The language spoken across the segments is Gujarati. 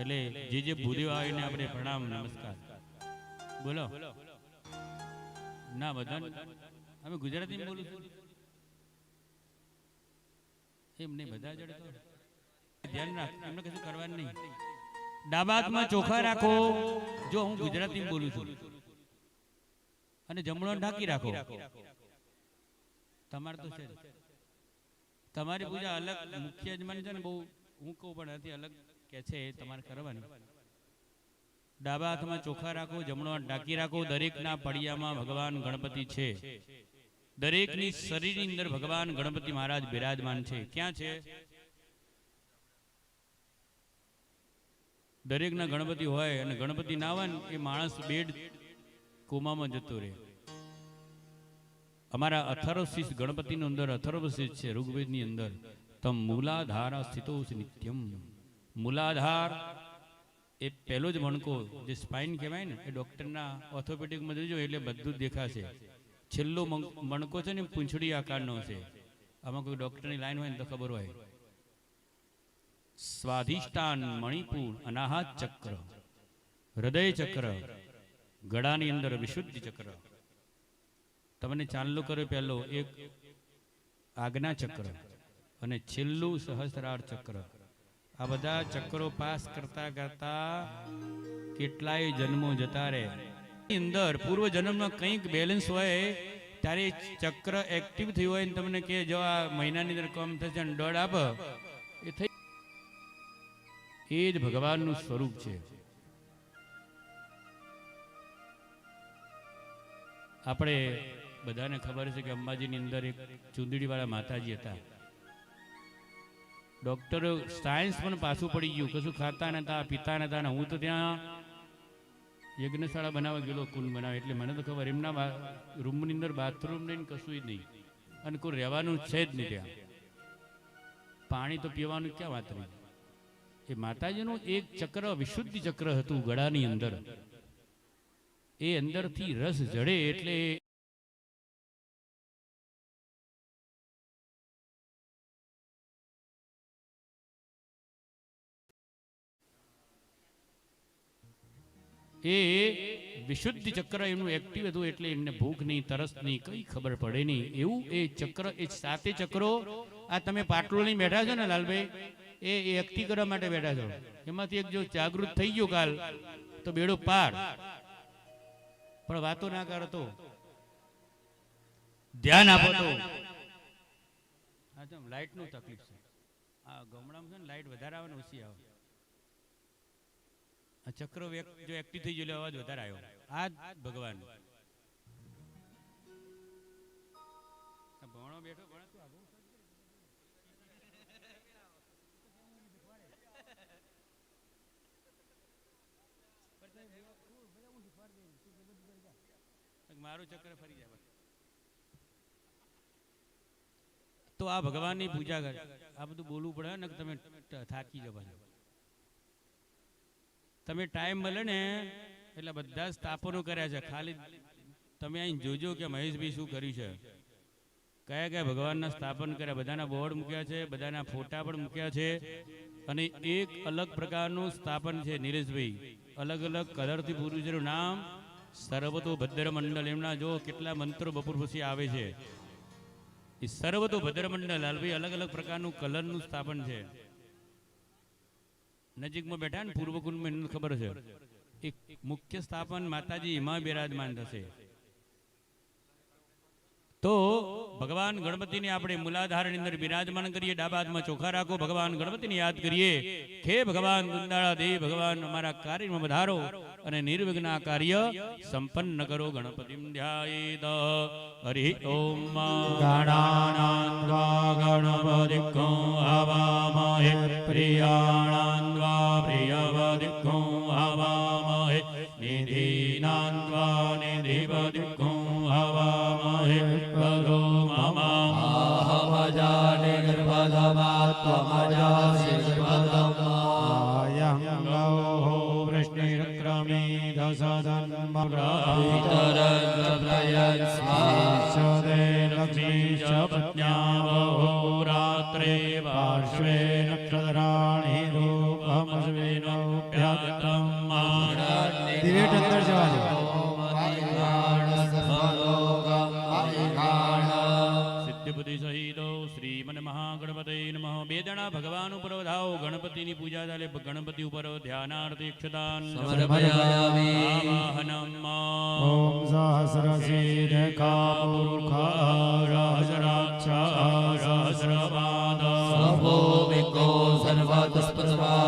એટલે જે જે ભૂદેવ આવીને આપણે પ્રણામ નમસ્કાર. બોલો. ના બધા અમે ગુજરાતી બોલું છું. એમ નહીં બધા જડે ધ્યાન રાખ એમને કશું કરવાનું નહીં. ડાબા હાથમાં ચોખા રાખો જો હું ગુજરાતી બોલું છું. અને જમણો ઢાંકી રાખો. તમારે તો છે તમારી પૂજા અલગ મુખ્ય યજમાન છે ને બહુ હું કહું પણ નથી અલગ કે છે એ તમારે કરવાની. ડાબા હાથમાં ચોખા રાખો જમણો હાથ ઢાંકી રાખો દરેકના પડિયામાં ભગવાન ગણપતિ છે. દરેકની શરીરની અંદર ભગવાન ગણપતિ મહારાજ બિરાજમાન છે. ક્યાં છે? દરેકના ગણપતિ હોય અને ગણપતિ ના હોય એ માણસ બેડ કોમામાં જતો રહે. અમારા અથર્વશીષ ગણપતિની અંદર અથર્વશીષ છે ઋગ્વેદની અંદર. તમ મૂલાધારા સ્થિતો નિત્યમ. મૂલાધાર એ પહેલો જ મણકો જે સ્પાઇન કહેવાય ને, એ ડૉક્ટરના ઓર્થોપેડિકમાં જોજો, એટલે બધું જ દેખાશે. છેલ્લો મણકો છે ને, પૂંછડી આકારનો છે. આમાં કોઈ ડૉક્ટરની લાઈન હોય ને તો ખબર હોય. સ્વાધિષ્ઠાન મણિપુર અનાહત ચક્ર. હૃદય ચક્ર. ગળાની અંદર વિશુદ્ધ ચક્ર. તમને ચાંદલો કર્યો પહેલો, એક આજ્ઞા ચક્ર અને છેલ્લું સહસ્રાર ચક્ર. આ બધા ચક્રો પાસ કરતા કરતા કેટલાય જન્મો જતા રહે. અંદર પૂર્વ જન્મમાં કંઈક બેલેન્સ હોય, ત્યારે ચક્ર એક્ટિવ થયું હોય ને તમને કે જો આ મહિનાની અંદર કમ થશે અને દોડ આપ, એ થઈ એ જ ભગવાનનું સ્વરૂપ છે. આપણે બધાને ખબર છે કે અંબાજીની અંદર એક ચૂંદડીવાળા માતાજી હતા. ડોક્ટરો સાયન્સ પણ પાછું પડી ગયું. કશું ખાતા નતા, પીતા નતા હું તો ત્યાં યજ્ઞશાળા બનાવવા ગયેલો કુંડ બનાવે. એટલે મને તો ખબર, એમના રૂમની અંદર બાથરૂમ નહીં કશું નહીં. અને કોઈ રહેવાનું છે જ નહીં ત્યાં. પાણી તો પીવાનું ક્યાં વાત રહી? એ માતાજીનું એક ચક્ર, વિશુદ્ધિ ચક્ર હતું ગળાની અંદર. એ અંદરથી રસ જડે એટલે એ વિશુદ્ધ ચક્ર એમનું એક્ટિવ હતું એટલે એમને ભૂખ નહીં તરસ નહીં કઈ ખબર પડે નહીં. એવું એ ચક્ર, એ સાતે ચક્રો, આ તમે પાટલો લઈને બેઠા છો ને લાલભાઈ, એ એ એક્ટિવ કરવા માટે બેઠા છો. એમાંથી એક જો જાગૃત થઈ ગયો કાલ, તો બેડો પાર પણ વાતો ના કરતો ધ્યાન આપો તો. લાઈટનું તકલીફ છે. આ ગામડામાં છે ને લાઈટ વધારે આવે ને ઓછી આવે. ચક્ર જો એક્ટિવ થઈ ગયો અવાજ વધારે આવ્યો. આ ભગવાન. ભણો બેઠો. તો આ ભગવાનની પૂજા કર. આ બધું બોલવું પડે ને તમે થાકી જાવ. તમે ટાઈમ મળે ને, એટલે બધા સ્થાપનો કર્યા છે. ખાલી તમે અહીં જોજો કે મહેશભાઈ શું કર્યું છે. કયા કયા ભગવાનના સ્થાપન કર્યા? બધાના બોર્ડ મૂક્યા છે, બધાના ફોટા પણ મૂક્યા છે. અને એક અલગ પ્રકારનું સ્થાપન છે નીરજભાઈ અલગ અલગ કલરથી પૂરું નામ. સર્વતો ભદ્ર મંડળ. એમના જો કેટલા મંત્રો બપોર પછી આવે છે. એ સર્વતો ભદ્ર મંડળ. લાલભાઈ, અલગ અલગ પ્રકારનું કલરનું સ્થાપન છે. નજીકમાં બેઠા ને પૂર્વ કુંડમાં ખબર છે. એક મુખ્ય સ્થાપન માતાજી એમાં બિરાજમાન થશે. તો ભગવાન ગણપતિની આપણે મૂલાધારની અંદર બિરાજમાન કરીએ ડાબા હાથમાં ચોખા રાખો, ભગવાન ગણપતિને યાદ કરીએ હે ભગવાન ગુંદાળા દેવ, ભગવાન અમારા કાર્યમાં વધારો અને નિર્વિઘ્ન કાર્ય સંપન્ન કરો. ગણપતિ ધ્યાયેદ હરિ ઓમ ગણાનાન્વા ગણપતિ હવામહે ગર્ભધમાત્વમજાસि આયં ગૌ વૃષ્ણિરક્રમી દશદન્મગ્રહિતરગ્રપ્રયત્સ્વાસદે લક્ષ્મી ચ પત્ન્યાવહો રાત્રે પાર્શ્વે બે દણા ભગવાન ઉપર વધાવો. ગણપતિની પૂજા ચાલે. ગણપતિ ઉપર ધ્યાનાર્થ ઈક્ષતાન સમર્પયામિ ઓમ સહસ્રશીરકાપુરુખારાજરાક્ષારાશ્રવાદ સભોમિકો સર્વાદસ્પદવાદ્યતિષ્ઠદશાન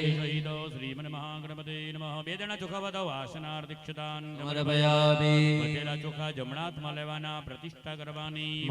ચોખા ચોખા જમણા હાથમાં લેવાના પ્રતિષ્ઠા કરવાની.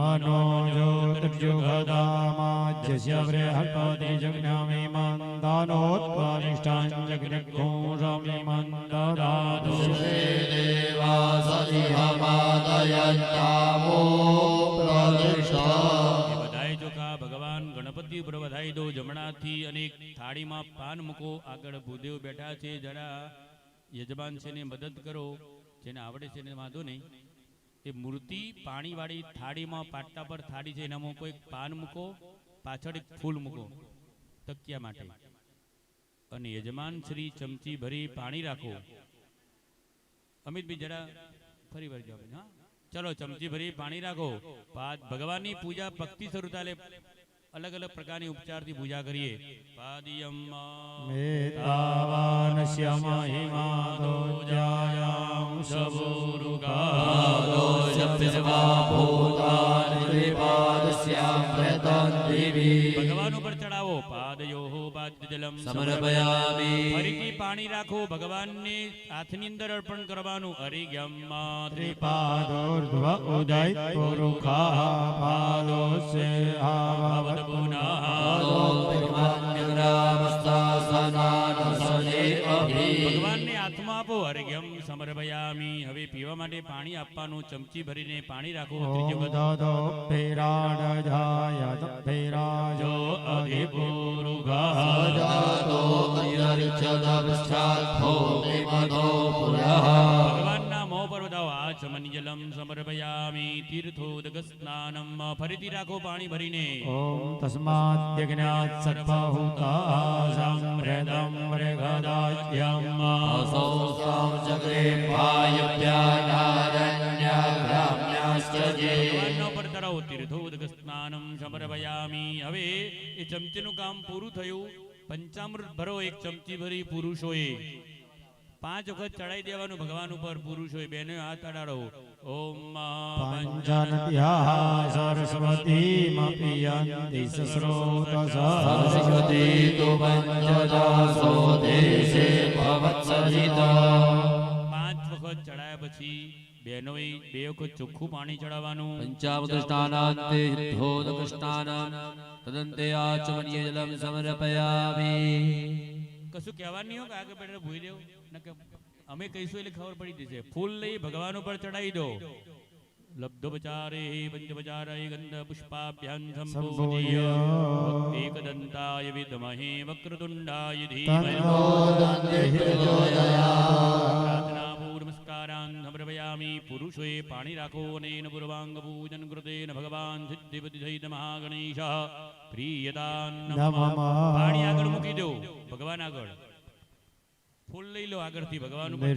ભગવાન ગણપતિ ઉપર વધાઈ દો. જમણાથી અને થાળીમાં પાન મૂકો. આગળ ભૂદેવ બેઠા છે જરા. યજમાન છે ને મદદ કરો, જેને આવડે છે એને વાંધો નહીં. એ મૂર્તિ પાણીવાળી થાળીમાં, પાટલા પર થાળી છે, એનામાં કોઈ પાન મૂકો, પાછળ એક ફૂલ મૂકો, તકિયા માટે. અને યજમાન શ્રી ચમચી ભરી પાણી રાખો. અમિતભાઈ, જરા ફરી વાર જાઓ. ચલો, ચમચી ભરી પાણી રાખો. ભગવાનની પૂજા ભક્તિ સ્વરૂપ ચાલે અલગ અલગ પ્રકારની ઉપચારથી પૂજા કરીએ. ભગવાન ઉપર ચડાવો પાદયો પાદજલમ સમર્પયામિ ફરીથી પાણી રાખો ભગવાનને હાથની અંદર અર્પણ કરવાનું હરિગ્યમ ત્રિપાદોર્ધ્વ ઉદય પુરુખા પાદોસ્ય ભવદ ભગવાનને હાથમાં આપો હરિગ્યમ સમર્પયામિ. હવે પીવા માટે પાણી આપવાનું ચમચી ભરીને પાણી રાખો. ત્રીજી વખત પર સમર્પયામિ તીર્થોદક સ્નાનમ ફરીથી રાખો પાણી ભરીને ઓમ તસ્માદ્યજ્ઞાત સર્વભૂતા સંહૃદમ મૃગદાજ્યમ ભગવાનના જે ધરાવો તીર્થોદક સ્નાનમ સમર્પયામિ હવે એ ચમચીનું કામ પૂરું થયું પંચામૃત ભરો એક ચમચી ભરી પુરુષોએ પાંચ વખત ચડાઈ દેવાનું ભગવાન ઉપર પુરુષ હોય બેનો હાથ અડાડો. ઓમ સરસ્વતીમપિયન્તિ સસ્રોતસઃ સરસ્વતી તો પંચદાસો દેશે પાંચ વખત ચડાયા પછી બહેનોએ બે વખત ચોખ્ખું પાણી ચડાવવાનું. પંચામૃતસ્નાનાન્તે હિતોદકસ્નાનમ તદંતે આચમનીય જલમ સમર્પયામિ. કશું કહેવાનું નહીં હોય કે આગળ બેઠા ભૂલી દેવું. અમે કહીશું એટલે ખબર પડી જશે. ફૂલ લઈ ભગવાન ઉપર ચડાવી દો. લબ્ધોપચારે પંચપચારે ગંધ પુષ્પાભ્યાન સંપૂજ્ય સંપૂજ્ય એકદંતાય વિદ્મહે વક્રતુંડાય ધીમહિ દંતિપ્રચોદયાત્. પ્રાર્થનાપૂર્વ સમર્પયામિ. પુરુષોએ પાણી રાખો અનેન પૂર્વાંગ પૂજન કૃતેન ભગવાન સિદ્ધિપતિ સહિત મહાગણેશ પ્રિયતાન નમઃ. પાણી આગળ મૂકી દો. ભગવાન આગળ. ફૂલ લઈ લો આગળથી ભગવાન ઉપર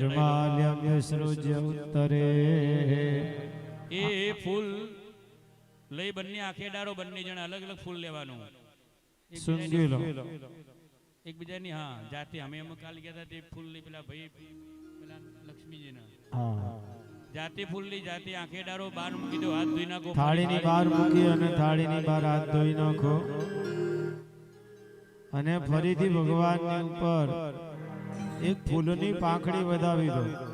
સૃજ ઉત્તરે. એ ફૂલ લઈ બંને આખેડારો બંને જણા અલગ અલગ ફૂલ લેવાનું. સુંગી લો. એકબીજાની હા જાતે અમે એમ કાલ ગયા હતા તે ફૂલ લઈ પેલા ભાઈ પેલા લક્ષ્મીજીના. હા. જાતે ફૂલ લઈ જાતે આખેડારો બહાર બાર મૂકી દો હાથ ધોઈ નાખો થાળીની બહાર મૂકી અને થાળીની બહાર હાથ ધોઈ નાખો. અને ફરીથી ભગવાનની ઉપર એક ફૂલની પાંખડી વધાવી દો.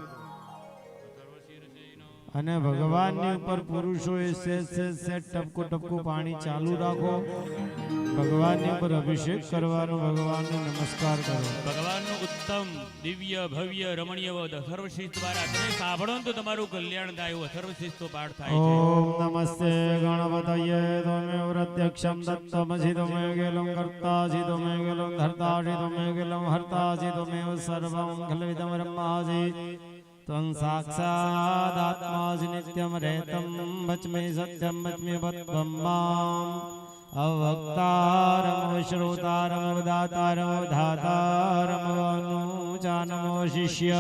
અને ભગવાનની ઉપર પુરુષોએ સેજ સેજ સેજ ટપકો ટપકો પાણી ચાલુ રાખો. ભગવાનની ઉપર અભિષેક કરવાનો ભગવાનને નમસ્કાર કરો. ભગવાનનું ઉત્તમ દિવ્ય ભવ્ય રમણીય વદ અથર્વશીષ દ્વારા તમે સાંભળો તો તમારું કલ્યાણ થાય એવું અથર્વશીષનો પાઠ થાય ઓમ નમસ્તે ગણપતયે તમે પ્રત્યક્ષમ દત્તમસી તમે ગેલમ કર્તાસી તમે ગેલમ ધર્તાસી તમે ગેલમ હર્તાસી તમે સર્વં ખલવિદમ બ્રહ્માસી त्वं साक्षादात्मासि नित्यं रेतं वच्मि सत्यं वच्मि पत्वं माम् अवक्तारमवश्रोतारमवदातारमवधातारमवनुजानमो शिष्य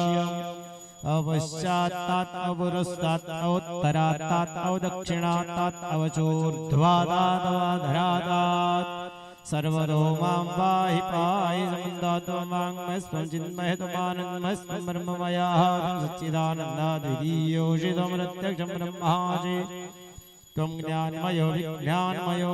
अवश्चात्तात् अपुरस्तात् अवोत्तरात्तात् अवदक्षिणात्तात् अवचोर्ध्वादात् अवधरादात् सर्वरो मां पाहि पाहि समुदातो मां मस्त्वं चिन्महे त्वमानन्दमस्त्वं ब्रह्ममयाः सच्चिदानन्दाद्वितीयोषि त्वं प्रत्यक्षं ब्रह्मासि त्वं ज्ञानमयो विज्ञानमयो